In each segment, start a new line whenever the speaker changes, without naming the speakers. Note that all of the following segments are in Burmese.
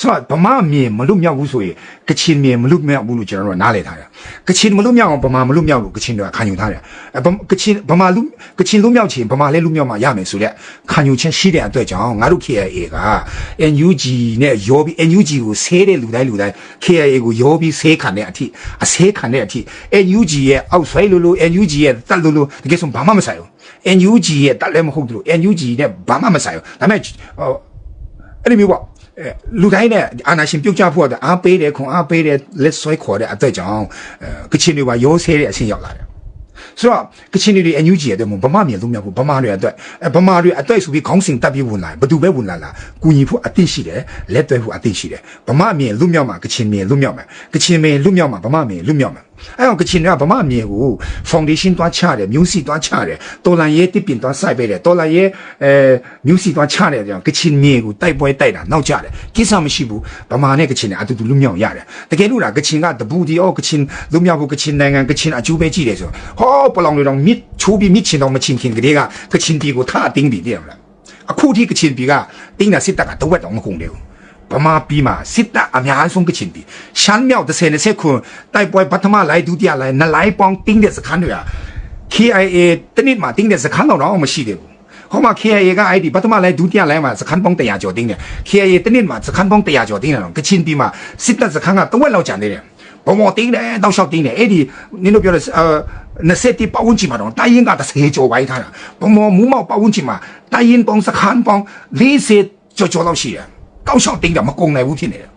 ဆိုတော့ဗမာမြင်မလွတ်မြောက်ဘူးဆိုရင်ကချင်မြင်မလွတ်မြောက်ဘူးလို့ကျွန်တော်တို့ကနားလည်ထားတယ်ကချင်မလွတ်မြောက်အောင်ဗမာမလွတ်မြောက်လို့ကချင်တွေကခံယူထားတယ်အဲဗမာကချင်ဗမာလူကချင်လွတ်မြောက်ချင်ဗမာလည်းလွတ်မြောက်မှရမယ်ဆိုတဲ့ခံယူချက်ရှိတဲ့အတွက်ကြောင့်ငါတို့ KIA က NUG နဲ့ရောပြီး NUG ကိုဆဲတဲ့လူတိုင်းလူတိုင်း KIA ကိုရောပြီးဆဲခံတဲ့အထိအဆဲခံတဲ့အထိ NUG ရဲ့အောက်ဆွဲလို့လို့ NUG ရဲ့တက်လို့လို့တကယ်ဆိုဘာမှမဆိုင်ဘူး NUG ရဲ့တက်လည်းမဟုတ်ဘူးလို့ NUG နဲ့ဘာမှမဆိုင်ဘူးဒါပေမဲ့ဟိုအဲ့ဒီမျိုးပေါ့အဲ လူတိုင်းနဲ့အာနာရှင်ပြုတ်ကြဖို့အတွက်အားပေးတယ်ခွန်အားပေးတယ်လက်ဆွဲခေါ်တဲ့အသက်ကြောင့်အဲကချင်တွေပါရိုးဆဲတဲ့အဆင့်ရောက်လာတယ်ဆိုတော့ကချင်တွေအန်ယူဂျီရဲ့အတွက်ဗမာမြေလုံးမြောက်ဖို့ဗမာတွေအတွက်အဲဗမာတွေအတွက်ဆိုပြီးခေါင်းစဉ်တက်ပြီးဝင်လာဘယ်သူပဲဝင်လာလားကူညီဖို့အသိရှိတယ်လက်တွဲဖို့အသိရှိတယ်ဗမာမြေလုံးမြောက်မှာကချင်မြေလုံးမြောက်မှာကချင်မြေလုံးမြောက်မှာဗမာမြေလုံးမြောက်မှာ အဲအောင်ကချင်တွေကဗမာမြေကို foundation တွားချတယ်မျိုးစီတွားချတယ်တော်လန်ရဲတစ်ပင်တွားစိုက်ပေးတယ်တော်လန်ရဲအဲမျိုးစီတွားချတယ်ကြောင့်ကချင်မြေကိုတိုက်ပွဲတိုက်တာနောက်ကျတယ်ကိစ္စမရှိဘူးဗမာနဲ့ကချင်နဲ့အတူတူလွတ်မြောက်ရတယ်တကယ်လို့လားကချင်ကတပူဒီအောကချင်လွတ်မြောက်ဖို့ကချင်နိုင်ငံကချင်အကျိုးပဲကြည့်တယ်ဆိုဟောပလောင်တွေတော့မြစ်ချိုးပြီးမြစ်ချင်တော့မချင်ခင်ကလေးကကချင်ပြည်ကိုထားတင်းပြီးတယ်မလားအခုထိကချင်ပြည်ကတင်းတာစစ်တပ်ကတဝက်တော့မကုန်တယ် ဗမာပြည်မှာစစ်တပ်အများဆုံးကချင်ပြည်ရှမ်းမြောက်30 20ခုတိုက်ပွဲပထမလိုက်ဒုတိယလိုက်နှစ်လိုက်ပေါင်းတင်းတဲ့စခန်းတွေက KIA တနစ်မှာတင်းတဲ့စခန်းတော့မရှိသေးဘူးဟောမှာ KIA ကအဲ့ဒီပထမလိုက်ဒုတိယလိုက်မှာစခန်းပေါင်း100ကျော်တင်းတယ် KIA တနစ်မှာစခန်းပေါင်း100ကျော်တင်းတယ်တော့ကချင်ပြည်မှာစစ်တပ်စခန်းကတဝက်လောက်ကျန်သေးတယ်ဘုံမော်တင်းတယ်တောက်လျှောက်တင်းတယ်အဲ့ဒီနင်တို့ပြောတဲ့အာ20တိပတ်ဝန်းကျင်မှာတော့တိုင်းရင်က30ကျော်ပိုင်းထားတာဘုံမော်မူမောက်ပတ်ဝန်းကျင်မှာတိုင်းရင်ပေါင်းစခန်းပေါင်း40ကျော်ကျော်လောက်ရှိတယ် တောက်လျှောက်တင်းတာမကုန်နိုင်ဘူးဖြစ်နေတယ်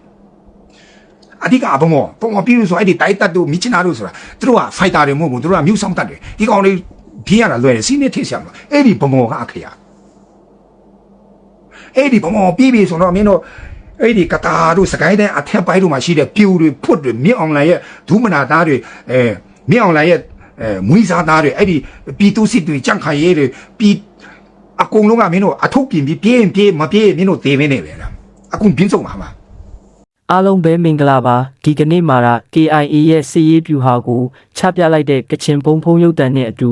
အဓိကအဘမောပုံမပြီးလို့ဆိုအဲ့ဒီတိုက်တက်တို့မြစ်ချနာတို့ဆိုတာသူတို့ကဖိုက်တာတွေမဟုတ်ဘူးသူတို့ကမြူဆောင်တက်တယ်ဒီကောင်လေးပြေးရတာလွယ်တယ်စီးနေထိဆရာမအဲ့ဒီဘမောကအခရာအဲ့ဒီဘမောပြီးပြီဆိုတော့မင်းတို့အဲ့ဒီကတာတို့စကိုင်းတိုင်းအထက်ပိုင်းတို့မှာရှိတဲ့ပြူတွေဖွတ်တွေမြင့်အောင်လိုင်ရဲ့ဒုမနာသားတွေအဲမြင့်အောင်လိုင်ရဲ့အဲမွေးစားသားတွေအဲ့ဒီပြည်သူစစ်တွေကြန့်ခိုင်ရဲတွေပြည်အကုန်လုံးကမင်းတို့အထုပ်ပြင်ပြီးပြေးရင်ပြေးမပြေးရင်မင်းတို့သေမင်းနေပဲလား အကုန်ပြင်းစုံပါမှာ
အားလုံးပဲမင်္ဂလာပါဒီကနေ့မှာတော့ KIA ရဲ့စီရေးပြူဟာကိုချပြလိုက်တဲ့ကချင်ဘုံဖုံရုပ်တံနဲ့အတူ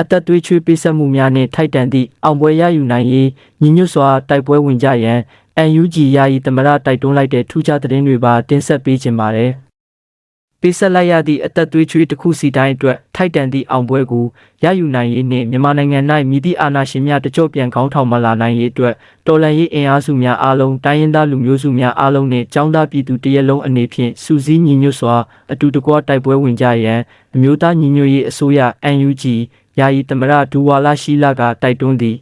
အသက်သွေးချွေးပေးဆက်မှုများနဲ့ထိုက်တန်သည့်အောင်ပွဲရယူနိုင်ရေးညီညွတ်စွာတိုက်ပွဲဝင်ကြရန် UNG ယာယီသမရတိုက်တွန်းလိုက်တဲ့ထူးခြားသတင်းတွေပါတင်ဆက်ပေးခြင်းပါတယ် ပေးဆက်လိုက်ရသည့်အသက်သွေးချွေးတစ်ခုစီတိုင်းအတွက်ထိုက်တန်သည့်အောင်ပွဲကိုရယူနိုင်ရေးနှင့်မြန်မာနိုင်ငံ၌မြည်သည့်အာဏာရှင်များတကြော့ပြန်ခေါင်းထောင်မလာနိုင်ရေးအတွက်တော်လှန်ရေးအင်အားစုများအားလုံးတိုင်းရင်းသားလူမျိုးစုများအားလုံးနှင့်ចောင်းသားပြည်သူတရက်လုံးအနေဖြင့်စူးစီးညီညွတ်စွာအတူတကွတိုက်ပွဲဝင်ကြရန်အမျိုးသားညီညွတ်ရေးအစိုးရ NUG ယာယီသမရဒူဝါလာရှိလာကတိုက်တွန်းသည်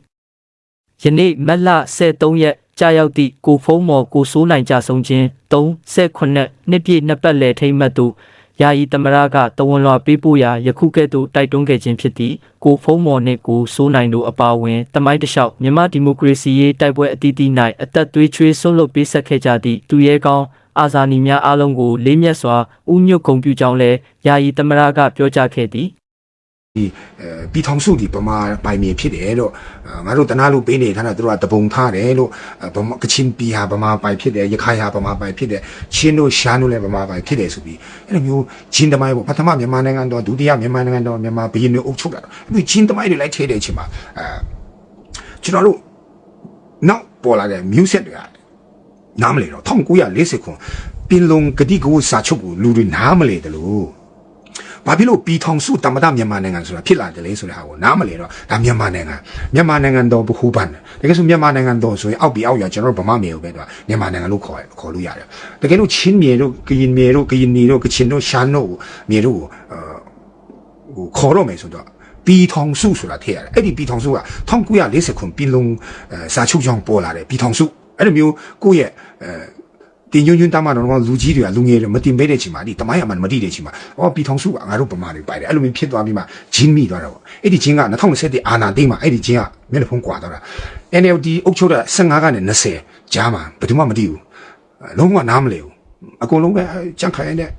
ယနေ့မတ်လ23ရက် ကြာရောက်သည့်ကိုဖုံးမော်ကိုစိုးနိုင်ကြဆုံးခြင်း38နှစ်ပြည့်နှစ်ပတ်လည်ထိမ့်မှတ်သို့ယာယီသမရကတဝန်လွာပေးပို့ရာယခုကဲ့သို့တိုက်တွန်းခဲ့ခြင်းဖြစ်သည့်ကိုဖုံးမော်နှင့်ကိုစိုးနိုင်တို့အပါအဝင်တမိုင်းတလျှောက်မြန်မာဒီမိုကရေစီရေးတိုက်ပွဲအသီးသီး၌အသက်သွေးချွေးဆွန့်လွတ်ပေးဆက်ခဲ့ကြသည့်သူရဲကောင်းအာဇာနည်များအားလုံးကိုလေးမြတ်စွာဥညွတ်ဂုဏ်ပြုကြောင်းလည်းယာယီသမရကပြောကြားခဲ့သည်
ဒီအဲပြည်ထောင်စုဒီဗမာပိုင်မြေဖြစ်တယ်လို့အဲငါတို့တနာလို့ပေးနေထားတာတို့ကတပုံထားတယ်လို့အဲဗမာကချင်ပြည်ဟာဗမာပိုင်ဖြစ်တယ်ရခိုင်ဟာဗမာပိုင်ဖြစ်တယ်ချင်းတို့ရှမ်းတို့လည်းဗမာပိုင်ဖြစ်တယ်ဆိုပြီးအဲ့လိုမျိုးချင်းတမိုင်းပေါ့ပထမမြန်မာနိုင်ငံတော်ဒုတိယမြန်မာနိုင်ငံတော်မြန်မာဘီရင်တွေအုပ်ချုပ်တာအဲ့ဒီချင်းတမိုင်းတွေလိုက်ထဲတဲ့အချိန်မှာအဲကျွန်တော်တို့နောက်ပေါ်လာတဲ့ music တွေကနားမလဲတော့1940ခုပင်လုံဂတိကိုစာချုပ်ကိုလူတွေနားမလဲတယ်လို့ ဘာဖြစ်လို့ပြည်ထောင်စုတမ္မတမြန်မာနိုင်ငံဆိုတာဖြစ်လာတယ်လေဆိုတဲ့ဟာကိုနားမလဲတော့ဒါမြန်မာနိုင်ငံမြန်မာနိုင်ငံတော်ဘဟုပန်တကယ်ဆိုမြန်မာနိုင်ငံတော်ဆိုရင်အောက်ပြီးအောက်ရကျွန်တော်တို့ဗမာမြေကိုပဲတော့မြန်မာနိုင်ငံလို့ခေါ်ရခေါ်လို့ရတယ်တကယ်လို့ချင်းမြေတို့ကရင်မြေတို့ကရင်နီတို့ကချင်တို့ရှမ်းတို့မြေတို့ကိုဟိုခေါ်တော့မယ်ဆိုတော့ပြည်ထောင်စုဆိုတာထည့်ရတယ်အဲ့ဒီပြည်ထောင်စုက1940ခုပြည်လုံးစာချုပ်ကြောင့်ပေါ်လာတယ်ပြည်ထောင်စုအဲ့လိုမျိုးကိုယ့်ရဲ့အဲ တင်ညွန်းညွန်းတမ်းမှတော့လူကြီးတွေကလူငယ်တွေမတင်ပေးတဲ့ချိန်မှာဒီတမိုင်းအမှန်မတိတဲ့ချိန်မှာအော်ပြည်ထောင်စုကငါတို့ဗမာတွေပိုက်တယ်အဲ့လိုမျိုးဖြစ်သွားပြီးမှဂျင်းမိသွားတာပေါ့အဲ့ဒီဂျင်းက2021အာနာသိမ်းမှာအဲ့ဒီဂျင်းကမျက်နှာဖုံးကွာသွားတာ NLD အုပ်ချုပ်တဲ့15ကနေ20ကြားမှာဘယ်သူမှမတိဘူးလုံးဝနားမလဲဘူးအကုန်လုံးပဲကြန့်ခိုင်တဲ့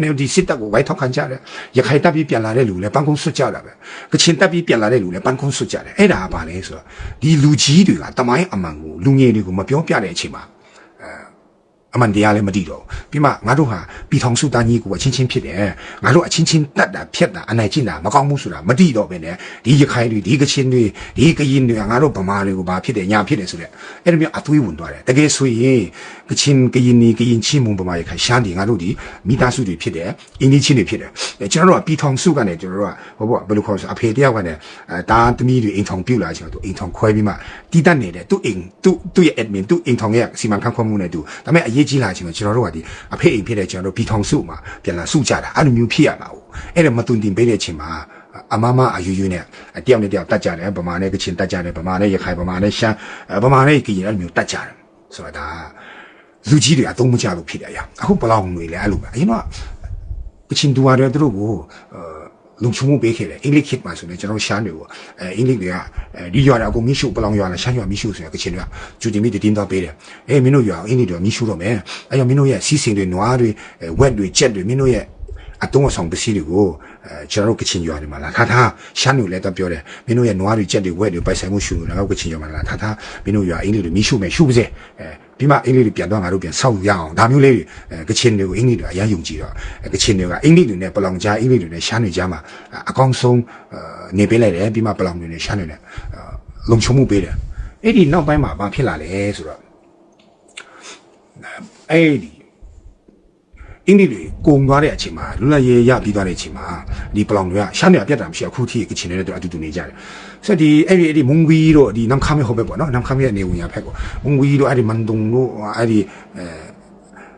NLD စစ်တပ်ကိုဝိုင်းထောက်ခံကြတယ်ရခိုင်တပ်ပြီးပြန်လာတဲ့လူလည်းပန်းကုန်းဆွတ်ကြတာပဲကချင်တပ်ပြီးပြန်လာတဲ့လူလည်းပန်းကုန်းဆွတ်ကြတယ်အဲ့ဒါကဘာလဲဆိုတော့ဒီလူကြီးတွေကတမိုင်း အမှန်ကိုလူငယ်တွေကိုမပြောပြတဲ့အချိန်မှာအမှန်တရားလည်းမသိတော့ဘူးပြီးမှငါတို့ဟာပြည်ထောင်စုသားကြီးကိုအချင်းချင်းဖြစ်တယ်ငါတို့အချင်းချင်းတတ်တာဖြတ်တာအနိုင်ကျင့်တာမကောင်းဘူးဆိုတာမသိတော့ဘဲနဲ့ဒီရခိုင်တွေဒီကချင်းတွေဒီကရင်တွေကငါတို့ဗမာတွေကိုဘာဖြစ်တယ်ညာဖြစ်တယ်ဆိုတဲ့အဲ့လိုမျိုးအသွေးဝင်သွားတယ်တကယ်ဆိုရင်ကချင်းကရင်နေကရင်ချင်းမုံဗမာရခိုင်ရှမ်းတွေငါတို့ဒီမိသားစုတွေဖြစ်တယ်အင်းကြီးချင်းတွေဖြစ်တယ်အဲကျွန်တော်တို့ကပြည်ထောင်စုကနေကျွန်တော်တို့ကဟိုဘောဘယ်လိုခေါ်ဆိုအဖေတယောက်ကနေအဲတာသမီးတွေအိမ်ထောင်ပြုတ်လာချင်တော့အိမ်ထောင်ခွဲပြီးမှတီးတတ်နေတယ်သူ့အိမ်သူ့သူ့ရဲ့ admin သူ့အိမ်ထောင်ရဲ့စီမံခန့်ခွဲမှုနဲ့သူဒါပေမဲ့အရေးကြီးလာချင်တော့ကျွန်တော်တို့ကဒီအဖေအိမ်ဖြစ်တဲ့ကျွန်တော်တို့ပြည်ထောင်စုမှာပြန်လာစုကြတာအဲ့လိုမျိုးဖြစ်ရမှာဟုတ်အဲ့ဒါမတွင်တင်ပေးတဲ့အချိန်မှာအမမအယူယူနဲ့တယောက်နဲ့တယောက်တတ်ကြတယ်ဗမာနဲ့ကချင်တတ်ကြတယ်ဗမာနဲ့ရခိုင်ဗမာနဲ့ရှမ်းဗမာနဲ့ကရင်အဲ့လိုမျိုးတတ်ကြတယ်ဆိုတော့ဒါလူကြီးတွေအသုံးမချလို့ဖြစ်တယ်အရာအခုဘလောင်တွေလည်းအဲ့လိုပဲအရင်တော့ကချင်တူရတယ်သူတို့ကို လုံချုံမှုပေးခဲ့တယ်အင်္ဂလိပ်ခစ်မှာဆိုရင်ကျွန်တော်ရှမ်းတွေကိုအဲအင်္ဂလိပ်တွေကအဲဒီရွာတော့အကုန်မီးရှို့ပလောင်ရွာလားရှမ်းရွာမီးရှို့ဆိုရင်ကချင်တွေကကျူတင်မီတင်းတော့ပေးတယ်အဲမင်းတို့ရွာအင်္ဂလိပ်တွေမီးရှို့တော့မယ်အဲကြောင့်မင်းတို့ရဲ့စီးစင်တွေနွားတွေဝက်တွေကြက်တွေမင်းတို့ရဲ့အတုံးအဆောင်ပစ္စည်းတွေကိုအဲကျွန်တော်တို့ကချင်ရွာတွေမှာလာထားထားရှမ်းတွေလည်းတော့ပြောတယ်မင်းတို့ရဲ့နွားတွေကြက်တွေဝက်တွေပိုက်ဆိုင်မှုရှုနေတာကချင်ရွာမှာလာထားထားမင်းတို့ရွာအင်္ဂလိပ်တွေမီးရှို့မယ်ရှုပ်ပါစေအဲ ပြီးမှအင်္ဂလိပ်တွေပြန်တော့ငါတို့ပြန်ဆောက်ရအောင်ဒါမျိုးလေးတွေအဲကချင်တွေကိုအင်္ဂလိပ်တွေအရင်ယုံကြည်တော့အဲကချင်တွေကအင်္ဂလိပ်တွေနဲ့ပလောင်ကြားအင်္ဂလိပ်တွေနဲ့ရှမ်းတွေကြားမှာအကောင်းဆုံးနေပေးလိုက်တယ်ပြီးမှပလောင်တွေနဲ့ရှမ်းတွေနဲ့လုံခြုံမှုပေးတယ်အဲ့ဒီနောက်ပိုင်းမှာဘာဖြစ်လာလဲဆိုတော့အဲ့ဒီ အင်းဒီတွေကုံသွားတဲ့အချိန်မှာလွတ်လပ်ရေးရပြီးသွားတဲ့အချိန်မှာဒီပလောင်တွေကရှမ်းတွေကပြတ်တာမရှိအခုထိကချင်တွေနဲ့အတူတူနေကြတယ်ဆိုတော့ဒီအဲ့ဒီအဲ့ဒီမုံဝီတို့ဒီနမ်ခမ်းရဲ့ဟိုဘက်ပေါ့နော်နမ်ခမ်းရဲ့နေဝင်ရဖက်ပေါ့မုံဝီတို့အဲ့ဒီမန်တုံတို့အဲ့ဒီအဲ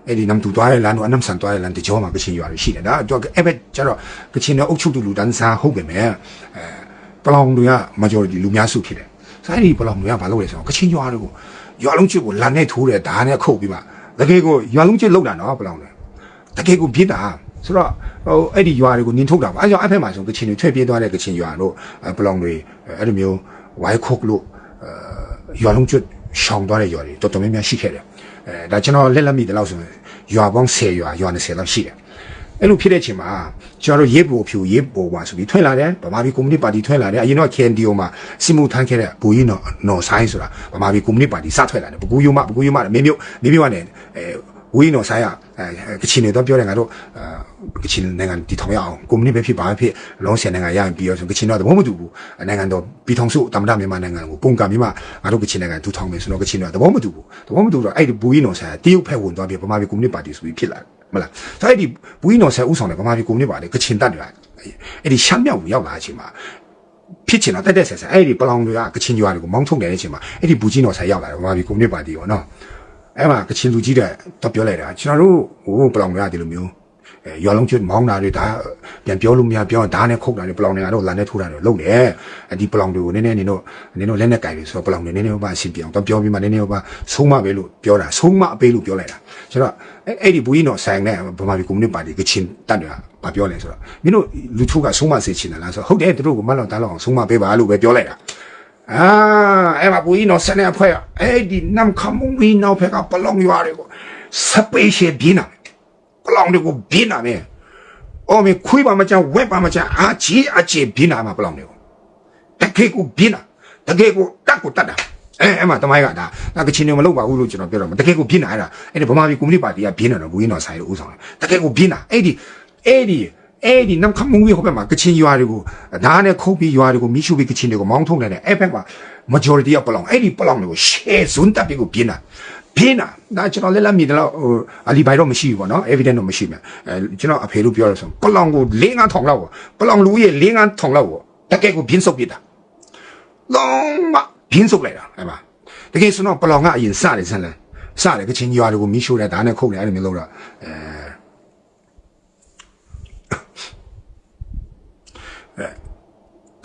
အဲ့ဒီနမ်တူသွားတဲ့လမ်းတို့အနမ်ဆန်သွားတဲ့လမ်းတကြောမှာကချင်ရွာတွေရှိတယ်ဒါတော့အဲ့ဘက်ကျတော့ကချင်တွေအုပ်ချုပ်သူလူတန်းစားဟုတ်ပေမဲ့အဲပလောင်တွေက majority လူများစုဖြစ်တယ်ဆိုတော့အဲ့ဒီပလောင်တွေကဘာလုပ်လဲဆိုတော့ကချင်ရွာတွေကိုရွာလုံးချစ်ကိုလမ်းနဲ့ထိုးတယ်ဓာတ်နဲ့ခုတ်ပြီးမှတကယ်ကိုရွာလုံးချစ်လောက်တာနော်ပလောင်တွေ တကယ်ကိုပြစ်တာဆိုတော့ဟိုအဲ့ဒီရွာတွေကိုနင်းထုတ်တာပါအဲကြောင့်အဲ့ဖက်မှာဆိုကချင်တွေထွက်ပြေးသွားတဲ့ကချင်ရွာတို့ပလောင်တွေအဲ့လိုမျိုးဝိုင်းခုတ်လို့ရွာလုံးကျွတ်ရှောင်သွားတဲ့ရွာတွေတော်တော်များများရှိခဲ့တယ်အဲဒါကျွန်တော်လက်လက်မိတယ်လို့ဆိုရင်ရွာပေါင်း10ရွာရွာ20လောက်ရှိတယ်အဲ့လိုဖြစ်တဲ့အချိန်မှာကျွန်တော်တို့ရေးပေါ်ဖြူရေးပေါ်ပါဆိုပြီးထွက်လာတယ်ဗမာပြည်ကွန်မြူနတီပါတီထွက်လာတယ်အရင်တော့ KNDO မှာစီမူထန်းခဲ့တဲ့ဘူကြီးနော်နော်ဆိုင်ဆိုတာဗမာပြည်ကွန်မြူနတီပါတီစထွက်လာတယ်ဘကူယုံမဘကူယုံမမင်းမျိုးမင်းမျိုးကနေအဲ ဝင်းတော်ဆိုင်ရအဲကချင်တွေတော့ပြောတယ်ငါတို့ကချင်နိုင်ငံတည်ထောင်ရအောင်ကွန်မြူနတီပဲဖြစ်ပါဖြစ်လောဆယ်နိုင်ငံရရင်ပြီးတော့ဆိုကချင်တော့တဘောမတူဘူးနိုင်ငံတော်ပြည်ထောင်စုတမ္မတမြန်မာနိုင်ငံကိုပုံကံပြီးမှငါတို့ကချင်နိုင်ငံထူထောင်မယ်ဆိုတော့ကချင်တော့တဘောမတူဘူးတဘောမတူတော့အဲ့ဒီဘူကြီးနော်ဆိုင်တရုတ်ဖက်ဝင်သွားပြီးဗမာပြည်ကွန်မြူနတီပါတီဆိုပြီးဖြစ်လာတယ်မလားဆိုအဲ့ဒီဘူကြီးနော်ဆိုင်ဥဆောင်တယ်ဗမာပြည်ကွန်မြူနတီပါတီကချင်တက်တယ်အဲ့ဒီရှမ်းမြောက်ကိုရောက်လာတဲ့အချိန်မှာဖြစ်ချင်တော့တက်တက်ဆက်ဆက်အဲ့ဒီပလောင်တွေကကချင်ရွာတွေကိုမောင်းထုတ်နေတဲ့အချိန်မှာအဲ့ဒီဘူကြီးနော်ဆိုင်ရောက်လာတယ်ဗမာပြည်ကွန်မြူနတီပါတီရောနော် အဲ့မှာကချင်လူကြီးတဲ့ပြောလိုက်တာကျွန်တော်တို့ဟိုပလောင်တွေကဒီလိုမျိုးအဲရွာလုံးကျွတ်မောင်းတာတွေဒါပြန်ပြောလို့မရပြောဓာတ်နဲ့ခုတ်တာတွေပလောင်တွေကတော့လမ်းနဲ့ထိုးတာတွေလုပ်တယ်အဲဒီပလောင်တွေကိုနည်းနည်းနင်တို့နင်တို့လက်နဲ့ကြိုက်လို့ဆိုတော့ပလောင်တွေနည်းနည်းပါအဆင်ပြေအောင်တော့ပြောပြီးမှနည်းနည်းပါဆုံးမပဲလို့ပြောတာဆုံးမအပေးလို့ပြောလိုက်တာဆိုတော့အဲ့ဒီဘူကြီးတော့ဆိုင်နဲ့ဗမာပြည်ကွန်မြူနတီပါတီကချင်တက်တယ်ဘာပြောလဲဆိုတော့မင်းတို့လူထုကဆုံးမစေချင်တယ်လားဆိုတော့ဟုတ်တယ်သူတို့ကမလောက်တားလောက်အောင်ဆုံးမပေးပါလို့ပဲပြောလိုက်တာ အာအဲ့မှာဘူကြီးတော့ဆနေဖွဲ့အဲ့ဒီနမ်ခမုံဝီနောက်ဖက်ကပလောင်ရွာတွေကိုစပေရှယ်ပြင်းတာပလောင်တွေကိုပြင်းတာပဲအော်မေခွေးပါမချဝက်ပါမချအာချီအချီပြင်းတာမှာပလောင်တွေကိုတကယ်ကိုပြင်းတာတကယ်ကိုတက်ကိုတက်တာအဲအဲ့မှာတမိုင်းကဒါဒါကချင်တွေမလုပ်ပါဘူးလို့ကျွန်တော်ပြောတော့တကယ်ကိုပြင်းတာအဲ့ဒါအဲ့ဒီဗမာပြည်ကွန်မြူနတီပါတီကပြင်းတယ်တော့ဘူကြီးတော်ဆိုင်လို့ဥဆောင်တယ်တကယ်ကိုပြင်းတာအဲ့ဒီအဲ့ဒီ အဲ့ဒီနမ်ခမုံဝီဟိုဘက်မှာကချင်ရွာတွေကိုဒါနဲ့ခုတ်ပြီးရွာတွေကိုမိရှုပြီးကချင်တွေကိုမောင်းထုတ်နေတယ်အဲ့ဘက်မှာ majority ကပလောင်အဲ့ဒီပလောင်တွေကို share ဇွန်းတပ်ပြီးကိုပြင်းတာပြင်းတာဒါကျွန်တော်လက်လက်မြည်တယ်လို့ဟိုအလီဘိုင်တော့မရှိဘူးပေါ့နော် evidence တော့မရှိဘူးအဲကျွန်တော်အဖေလို့ပြောရဆိုပလောင်ကို၄၅ထောင်လောက်ပလောင်လူရဲ့၄၅ထောင်လောက်တကယ်ကိုပြင်းဆုပ်ပြတာလုံးမပြင်းဆုပ်လိုက်တာအဲ့မှာတကယ်ဆိုတော့ပလောင်ကအရင်စတယ်ဆန်းလဲစတယ်ကချင်ရွာတွေကိုမိရှို့တယ်ဒါနဲ့ခုတ်တယ်အဲ့လိုမျိုးလုပ်တော့အဲ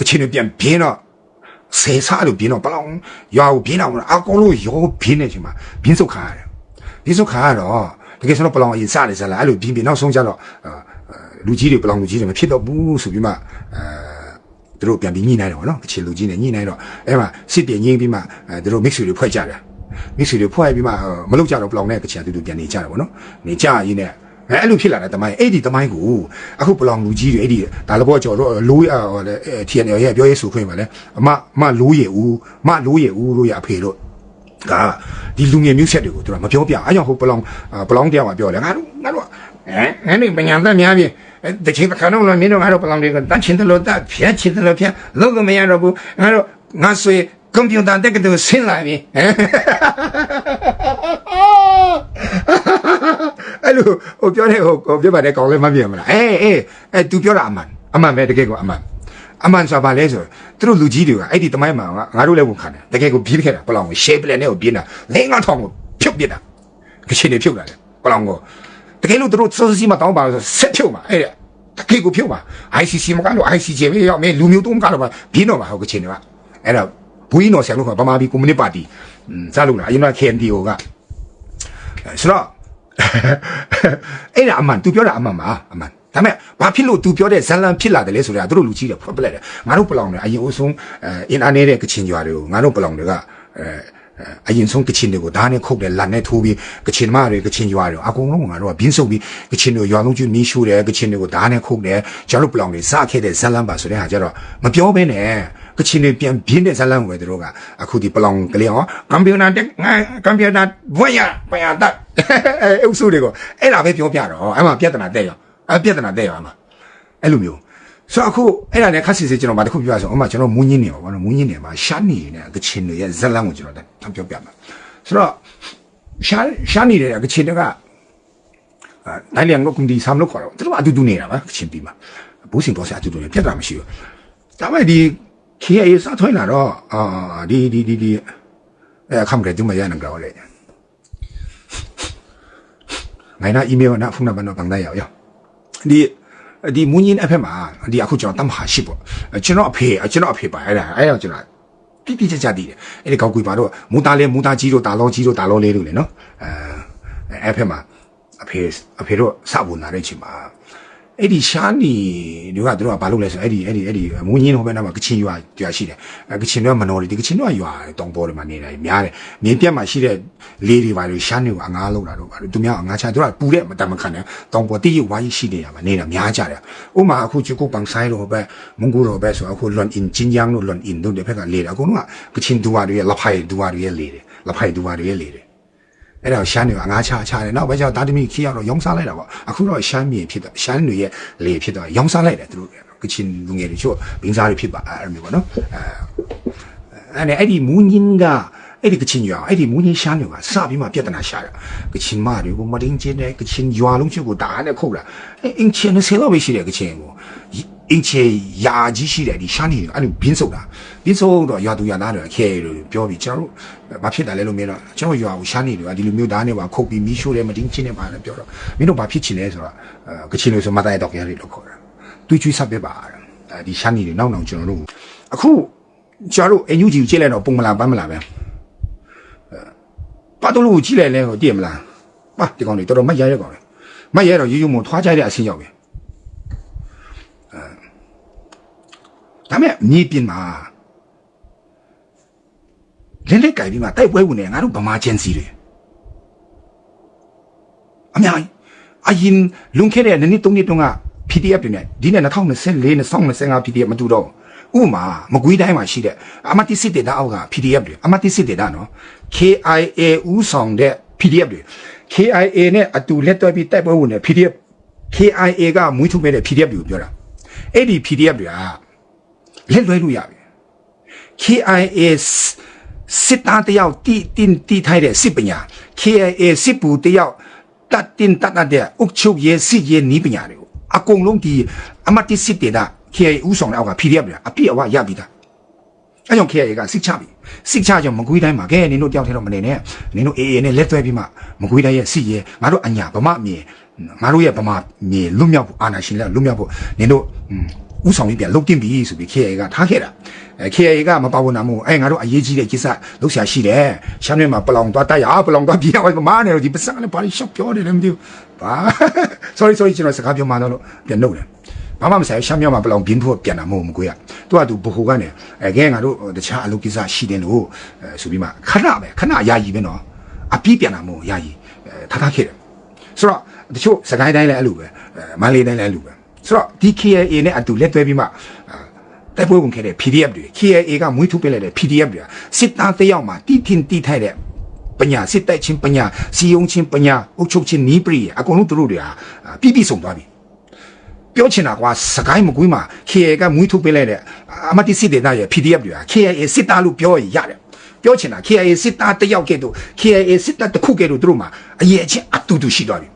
ကချင်တွေပြန်ပြင်းတော့ဆေစားလို့ပြင်းတော့ပလောင်ရွာကိုပြင်းတော့အကောင်လို့ရောပြင်းနေချိန်မှာပြင်းစုတ်ခါရတယ်ပြင်းစုတ်ခါရတော့တကယ်ဆိုတော့ပလောင်အရင်စတယ်ဆလားအဲ့လိုပြင်းပြင်းနောက်ဆုံးကျတော့လူကြီးတွေပလောင်လူကြီးတွေမဖြစ်တော့ဘူးဆိုပြီးမှအဲသူတို့ပြန်ပြီးညှိနှိုင်းတယ်ဗောနော်ကချင်လူကြီးနဲ့ညှိနှိုင်းတော့အဲ့မှာစစ်ပြင်းငိမ့်ပြီးမှအဲသူတို့ mix တွေဖွဲ့ကြတယ် mix တွေဖွဲ့ပြီးမှမလုပ်ကြတော့ပလောင်နဲ့ကချင်အတူတူပြန်နေကြတယ်ဗောနော်နေကြရင်းနဲ့ အဲအဲ့လိုဖြစ်လာတဲ့တမိုင်းအဲ့ဒီတမိုင်းကိုအခုပလောင်လူကြီးတွေအဲ့ဒီဒါလဘောကျော်တော့လိုးဟိုလေ TNL ရဲ့ပြောရေးဆိုခွင့်ပါလေအမမလိုးရည်ဦးမလိုးရည်ဦးတို့ရအဖေတို့ကဒီလူငယ်မျိုးဆက်တွေကိုသူကမပြောပြအားကြောင့်ဟိုပလောင်အာပလောင်တရားကပြောတယ်ငါတို့ငါတို့ဟမ်အဲ့ဒီပညာတတ်များပြီတချင်တစ်ခါတော့လည်းမင်းတို့ငါတို့ပလောင်တွေကတတ်ချင်တယ်လို့တတ်ဖြတ်ချင်တယ်လို့ဖြတ်လုံးလို့မရတော့ဘူးငါတို့ငါဆွေကွန်ပျူတာတက်ကတူဆင်းလာပြီဟမ် အဲ့လိုဟိုပြောတဲ့ဟိုဟိုပြောပါတယ်ကောင်းလည်းမမြင်မလားအေးအေးအဲ तू ပြောတာအမှန်အမှန်ပဲတကယ်ကိုအမှန်အမှန်ဆိုတာဘာလဲဆိုသူတို့လူကြီးတွေကအဲ့ဒီတမိုင်းမှာငါငါတို့လည်းဝန်ခံတယ်တကယ်ကိုပြေးခဲ့တာပလောင်ကို shape လည်းနဲ့ကိုပြင်းတာလင်းငါထောင်ကိုဖြုတ်ပြစ်တာကချင်နေဖြုတ်လာတယ်ပလောင်ကိုတကယ်လို့သူတို့စောစီမတောင်းပါဆိုဆက်ဖြုတ်မှာအဲ့ဒါတကယ်ကိုဖြုတ်ပါ ICC မကတော့ ICC ပဲရောက်မယ်လူမျိုးတုံးကတော့ပါပြင်းတော့ပါဟုတ်ကချင်တွေကအဲ့ဒါဘူးကြီးတော်ဆရာလို့ခေါ်ဗမာပြည်ကွန်မြူနစ်ပါတီစလို့လားအရင်က KNDO ကဆိုတော့ အဲ့ဒါအမှန် तू ပြောတာအမှန်ပါအမှန်ဒါပေမဲ့ဘာဖြစ်လို့ तू ပြောတဲ့ဇလန်ဖြစ်လာတယ်လဲဆိုတာသူတို့လူကြီးတွေဖွက်ပလက်တယ်ငါတို့ပလောင်တွေအရင်အဆုံးအဲအင်အားနေတဲ့ကချင်ကြွားတွေကိုငါတို့ပလောင်တွေကအဲအရင်ဆုံးကချင်တွေကိုဓာတ်နဲ့ခုတ်တယ်လက်နဲ့ထိုးပြီးကချင်မတွေကချင်ကြွားတွေအကုန်လုံးငါတို့ကဘင်းဆုပ်ပြီးကချင်တွေရွာလုံးကျွမီးရှို့တယ်ကချင်တွေကိုဓာတ်နဲ့ခုတ်တယ်ကျွန်တော်တို့ပလောင်တွေစခဲ့တဲ့ဇလန်ပါဆိုတဲ့ဟာကြတော့မပြောဘဲနဲ့ ကချင်တွေပြန်ပြင်းတဲ့ဇလန်ကိုပဲတို့ကအခုဒီပလောင်ကလေးဟောကမ်ပီယံနာတက်ငါကမ်ပီယံနာဘွင့်ရပယံတက်အဲအုပ်စုတွေကိုအဲ့ဒါပဲပြောပြတော့အဲ့မှာပြဿနာတက်ရောအဲ့ပြဿနာတက်ရောအဲ့မှာအဲ့လိုမျိုးဆိုတော့အခုအဲ့ဒါနဲ့ခက်စစ်စစ်ကျွန်တော်ဗာတစ်ခုပြောရအောင်အမကျွန်တော်မူးညင်းနေပါဘောနော်မူးညင်းနေမှာရှာနေနေတဲ့ကချင်တွေရဲ့ဇလန်ကိုကျွန်တော်ထပ်ပြောပြမှာဆိုတော့ရှာရှာနေတဲ့ကချင်တွေကအဲနိုင်လျံကိုကွန်ဒီဆမ်လို့ခေါ်တော့သူတို့အတူတူနေတာပါကချင်ပြည်မှာဘူးစင်ပေါ်ဆက်အတူတူနေပြဿနာမရှိဘူးဒါပေမဲ့ဒီ KA စထွင်းလာတော့အာဒီဒီဒီဒီအဲခမ်ကဲဒီမရနကြောလေငိုင်းနာအီးမေးလ်နာဖုန်းနံပါတ်တော့ bằng ได้ရောက်ရောက်ဒီဒီမူင်းရင်အဖက်မှာဒီအခုကျွန်တော်တမဟာရှိပေါ့ကျွန်တော်အဖေကျွန်တော်အဖေပါအဲ့ဒါအဲ့တော့ကျွန်တော်ပြပြချာချာတည်တယ်အဲ့ဒီကောက်ကွေပါတော့မူသားလေးမူသားကြီးတို့တာလောကြီးတို့တာလောလေးတို့လေနော်အဲအဲ့ဖက်မှာအဖေအဖေတို့စဖို့နာတဲ့အချိန်မှာ အဲ့ဒီရှားနီတွေကတို့ကဘာလုပ်လဲဆိုအဲ့ဒီအဲ့ဒီအဲ့ဒီမူင်းရင်ဟိုဘက်နားမှာကချင်ရွာရွာရှိတယ်အဲကချင်တွေကမနော်လေဒီကချင်တွေကရွာတောင်ပေါ်တွေမှာနေတာများတယ်မြင်းပြတ်မှာရှိတဲ့လေးတွေပါလို့ရှားနီကိုအငားလုံးတာတော့ပါသူများအငားချတို့ကပူတဲ့မတမခံနဲ့တောင်ပေါ်တိရဝါကြီးရှိနေရမှာနေတာများကြတယ်ဥမာအခုချကုပန်ဆိုင်တော့ပဲမုန်ဂူတော့ပဲဆိုအခုလွန်အင်ဂျင်ဂျန်တို့လွန်အင်တို့တဲ့ဖက်ကလေးတယ်အကုန်လုံးကကချင်ဒူဝါတွေရဲ့လဖိုင်ဒူဝါတွေရဲ့လေးတယ်လဖိုင်ဒူဝါတွေရဲ့လေးတယ် အဲ့ဒါရှမ်းတွေကအငားချချတယ်နောက်ပဲကျတော့တာတမီခီရောက်တော့ရောင်းစားလိုက်တာပေါ့အခုတော့ရှမ်းမြေဖြစ်တော့ရှမ်းတွေရဲ့လေဖြစ်တော့ရောင်းစားလိုက်တယ်သူတို့ကချင်လူငယ်တွေချို့ဘင်းစားတွေဖြစ်ပါအဲ့လိုမျိုးပေါ့နော်အဲအဲ့နဲ့အဲ့ဒီမူးညင်းကအဲ့ဒီကချင်ရွာအဲ့ဒီမူးညင်းရှမ်းတွေကစပြီးမှပြဿနာရှာတာကချင်မတွေကိုမတင်းချင်းတဲ့ကချင်ရွာလုံးချို့ကိုဒါနဲ့ခုတ်တာအင်းချင်နဲ့ဆယ်လောက်ပဲရှိတယ်ကချင်ကို အင်းချေယာကြီးရှိတယ်ဒီရှမ်းတွေအဲ့လိုဘင်းဆုပ်တာဘင်းဆုပ်တော့ရွာသူရွာသားတွေခဲလို့ပြောပြီးကျွန်တော်တို့ဘာဖြစ်တာလဲလို့မင်းတော့ကျွန်တော်ရွာကိုရှမ်းနေတွေကဒီလိုမျိုးဓာတ်နဲ့ပါခုတ်ပြီးမီးရှို့တယ်မတင်းချင်းနဲ့ပါလဲပြောတော့မင်းတို့ဘာဖြစ်ချင်လဲဆိုတော့ကချင်လို့ဆိုမတိုင်တော့ကြရတယ်လို့ခေါ်တာတွေးချွေးဆက်ပဲပါဒီရှမ်းနေတွေနောက်နောက်ကျွန်တော်တို့အခုကျွန်တော်တို့အန်ယူဂျီကိုကြည့်လိုက်တော့ပုံမလားပန်းမလားပဲပတ်တော့လို့ကြည့်လိုက်လဲဟိုတည်မလားပါဒီကောင်တွေတော်တော်မရရကောင်လေမရတော့ရိုးရိုးမထွားကြတဲ့အဆင်းရောက်ပြီ ဒါမဲ့မြေပြင်မှာလက်လက်ကြိုက်ပြီးမှတိုက်ပွဲဝင်နေငါတို့ဗမာချန်စီတွေအများကြီးအရင်လွန်ခဲ့တဲ့နှစ်နှစ်သုံးနှစ်တုန်းက PDF တွေနဲ့ဒီနဲ့2024 2025 PDF မတူတော့ဥပမာမကွေးတိုင်းမှာရှိတဲ့အမတိစစ်တေတာအောက်က PDF တွေအမတိစစ်တေတာနော် KIA ဥဆောင်တဲ့ PDF တွေ KIA နဲ့အတူလက်တွဲပြီးတိုက်ပွဲဝင်တဲ့ PDF KIA ကမွေးထုတ်မဲ့တဲ့ PDF တွေကိုပြောတာအဲ့ဒီ PDF တွေက လက်လွဲလို့ရပြီ KIA စစ်သားတယောက်တီတင်တီထိုက်တဲ့စစ်ပညာ KIA စစ်ပူတယောက်တတ်တင်တတ်တတ်တဲ့အုပ်ချုပ်ရေးစစ်ရေးနီးပညာတွေကိုအကုန်လုံးဒီအမတ်တိစစ်တေတာ KIA ဥဆောင်တဲ့အောက်က PDF တွေအပြည့်အဝရပြီသားအဲကြောင့် KIA ကစစ်ချပြီစစ်ချကြောင့်မကွေးတိုင်းမှာကဲနင်တို့တယောက်တည်းတော့မနေနဲ့နင်တို့ AA နဲ့လက်သွဲပြီးမှမကွေးတိုင်းရဲ့စစ်ရေးငါတို့အညာဗမာမြေငါတို့ရဲ့ဗမာမြေလွတ်မြောက်ဖို့အာဏာရှင်လက်လွတ်မြောက်ဖို့နင်တို့ ဥဆောင်ပြီးပြန်လုတ်တင်ပြီဆိုပြီး KIA ကထားခဲ့တာအဲ KIA ကမပါဝင်နာမို့အဲငါတို့အရေးကြီးတဲ့ကိစ္စလှုပ်ရှားရှိတယ်ရှမ်းမြေမှာပလောင်သွားတိုက်ရပလောင်သွားပြေးအောင်မမနဲ့တော့ဒီပစံနဲ့ဘာလို့ရှော့ပြောတယ်လဲမသိဘူးဘာ sorry sorry ကျွန်တော်စကားပြောမှတော့ပြန်နှုတ်တယ်ဘာမှမဆိုင်ရှမ်းမြောက်မှာပလောင်ပြင်းဖို့ပြန်တာမဟုတ်ဘူးကိုရသူကသူဘခုကနေအဲခဲငါတို့တခြားအလုပ်ကိစ္စရှိတယ်လို့အဲဆိုပြီးမှခဏပဲခဏယာယီပဲနော်အပြည့်ပြန်တာမဟုတ်ယာယီအဲထားထားခဲ့တယ်ဆိုတော့တချို့စကိုင်းတိုင်းလည်းအဲ့လိုပဲအဲမန္တလေးတိုင်းလည်းအဲ့လိုပဲ ဆိုတော့ဒီ KAA နဲ့အတူလက်တွဲပြီးမှတိုက်ပွဲဝင်ခဲ့တဲ့ PDF တွေ KAA ကမွေးထုတ်ပေးလိုက်တဲ့ PDF တွေစစ်သားတယောက်မှတီထင်တီထိုက်တဲ့ပညာစစ်တိုက်ချင်းပညာစီယုံချင်းပညာအုပ်ချုပ်ချင်းနီးပရိအကုန်လုံးသူတို့တွေဟာပြည့်ပြည့်စုံသွားပြီပြောချင်တာကွာစကိုင်းမကွေးမှာ KA ကမွေးထုတ်ပေးလိုက်တဲ့အမတိစစ်ဒေသရဲ့ PDF တွေက KA စစ်သားလို့ပြောရင်ရတယ်ပြောချင်တာ KA စစ်သားတစ်ယောက်ကဲ့သို့ KA စစ်သားတစ်ခုကဲ့သို့သူတို့မှာအရေးအချင်းအတူတူရှိသွားပြီ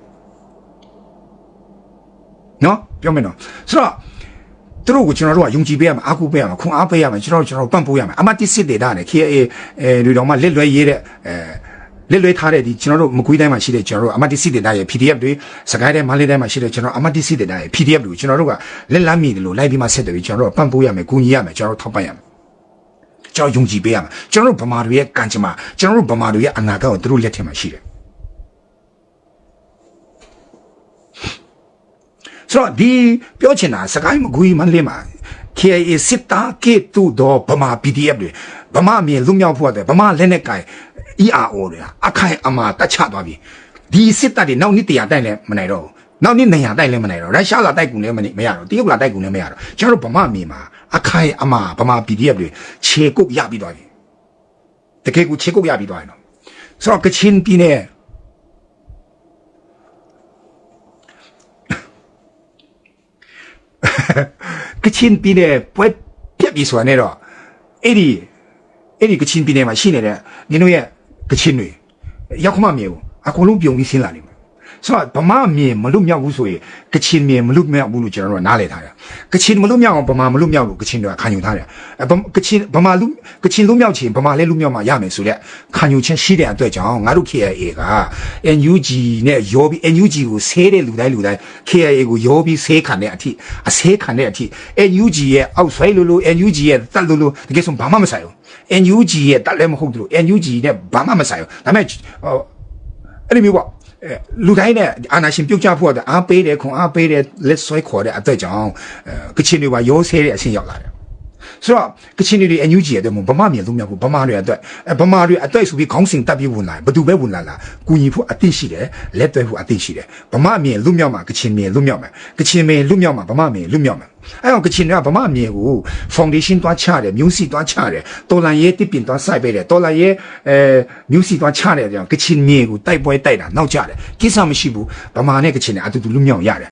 နော် ပြောမယ်နော်ဆိုတော့သူတို့ကိုကျွန်တော်တို့ကယုံကြည်ပေးရမှာအားကိုးပေးရမှာခွန်အားပေးရမှာကျွန်တော်တို့ကျွန်တော်တို့ပံ့ပိုးရမှာအမတိစစ်ဒေတာနဲ့ KA အဲလူတော်မှလက်လွဲရေးတဲ့အဲလက်လွဲထားတဲ့ဒီကျွန်တော်တို့မကွေးတိုင်းမှာရှိတဲ့ကျွန်တော်တို့အမတိစစ်ဒေတာရဲ့ PDF တွေစကိုင်းတိုင်းမန္တလေးတိုင်းမှာရှိတဲ့ကျွန်တော်အမတိစစ်ဒေတာရဲ့ PDF တွေကိုကျွန်တော်တို့ကလက်လမ်းမီတယ်လို့လိုက်ပြီးမှဆက်တယ်ပြီးကျွန်တော်တို့ကပံ့ပိုးရမယ်ကူညီရမယ်ကျွန်တော်တို့ထောက်ပံ့ရမယ်ကျွန်တော်ယုံကြည်ပေးရမှာကျွန်တော်တို့ဗမာတွေရဲ့ကံကြမ္မာကျွန်တော်တို့ဗမာတွေရဲ့အနာဂတ်ကိုသူတို့လက်ထက်မှာရှိတယ် ဆိုတော့ဒီပြောချင်တာစကိုင်းမကွေးမန္တလေးမှာ KIA စစ်သားကေတူတော့ဗမာ PDF တွေဗမာအမြင်လူမြောက်ဖို့အတွက်ဗမာလက်နက်ကင် ERO တွေအခိုင်အမာတတ်ချသွားပြီဒီစစ်တပ်တွေနောက်နှစ်တရာတိုက်လည်းမနိုင်တော့ဘူးနောက်နှစ်200တိုက်လည်းမနိုင်တော့ရုရှားလာတိုက်ကူလည်းမနေမရတော့တရုတ်လာတိုက်ကူလည်းမရတော့ကျွန်တော်တို့ဗမာအမြင်မှာအခိုင်အမာဗမာ PDF တွေခြေကုပ်ရပြီးသွားပြီတကယ်ကိုခြေကုပ်ရပြီးသွားရင်တော့ဆိုတော့ကချင်ပြည်နယ် ကချင်ပြည်နယ်ပွဲပြက်ပြီဆိုတာနဲ့တော့အဲ့ဒီအဲ့ဒီကချင်ပြည်နယ်မှာရှိနေတဲ့နင်တို့ရဲ့ကချင်တွေရောက်ခမမြေဘူးအကုန်လုံးပြုံပြီးဆင်းလာလိမ့်မယ် ဆိုတော့ဗမာမြေမလွတ်မြောက်ဘူးဆိုရင်ကချင်မြေမလွတ်မြောက်ဘူးလို့ကျွန်တော်တို့ကနားလည်ထားတယ်ကချင်မလွတ်မြောက်အောင်ဗမာမလွတ်မြောက်လို့ကချင်တွေကခံယူထားတယ်အဲဗကချင်ဗမာလူကချင်လွတ်မြောက်ချင်ဗမာလည်းလွတ်မြောက်မှရမယ်ဆိုတဲ့ခံယူချက်ရှိတဲ့အတွက်ကြောင့်ငါတို့ KIA က NUG နဲ့ရောပြီး NUG ကိုဆေးတဲ့လူတိုင်းလူတိုင်း KIA ကိုရောပြီးဆေးခံတဲ့အထိအဆေးခံတဲ့အထိ NUG ရဲ့အောက်ဆွဲလို့လို့ NUG ရဲ့တက်လို့လို့တကယ်ဆိုဘာမှမဆိုင်ဘူး NUG ရဲ့တက်လည်းမဟုတ်ဘူးလို့ NUG နဲ့ဘာမှမဆိုင်ဘူးဒါပေမဲ့ဟိုအဲ့ဒီမျိုးပေါ့အဲ လူတိုင်းနဲ့အာနာရှင်ပြုတ်ကြဖို့အတွက်အားပေးတယ်ခွန်အားပေးတယ်လက်ဆွဲခေါ်တဲ့အသက်ကြောင့်အဲကချင်တွေပါရောဆဲတဲ့အဆင့်ရောက်လာတယ် ဆိုတော့ကချင်တွေအန်ယူဂျီရဲ့အတွက်ဗမာမြေလုံးမြောက်ဖို့ဗမာတွေအတွက်အဲဗမာတွေအတွက်ဆိုပြီးခေါင်းစဉ်တက်ပြီးဝင်လာဘယ်သူပဲဝင်လာလားကူညီဖို့အသိရှိတယ်လက်တွဲဖို့အသိရှိတယ်ဗမာမြေလုံးမြောက်မှာကချင်မြေလုံးမြောက်မှာကချင်မြေလုံးမြောက်မှာဗမာမြေလုံးမြောက်မှာအဲတော့ကချင်တွေကဗမာမြေကို foundation တွားချတယ်မျိုးစီတွားချတယ်တော်လန်ရဲတစ်ပင်တွားစိုက်ပေးတယ်တော်လန်ရဲအဲမျိုးစီတွားချတယ်ကြောင့်ကချင်မြေကိုတိုက်ပွဲတိုက်တာနောက်ကျတယ်ကိစ္စမရှိဘူးဗမာနဲ့ကချင်တွေအတူတူလုံးမြောက်ရတယ်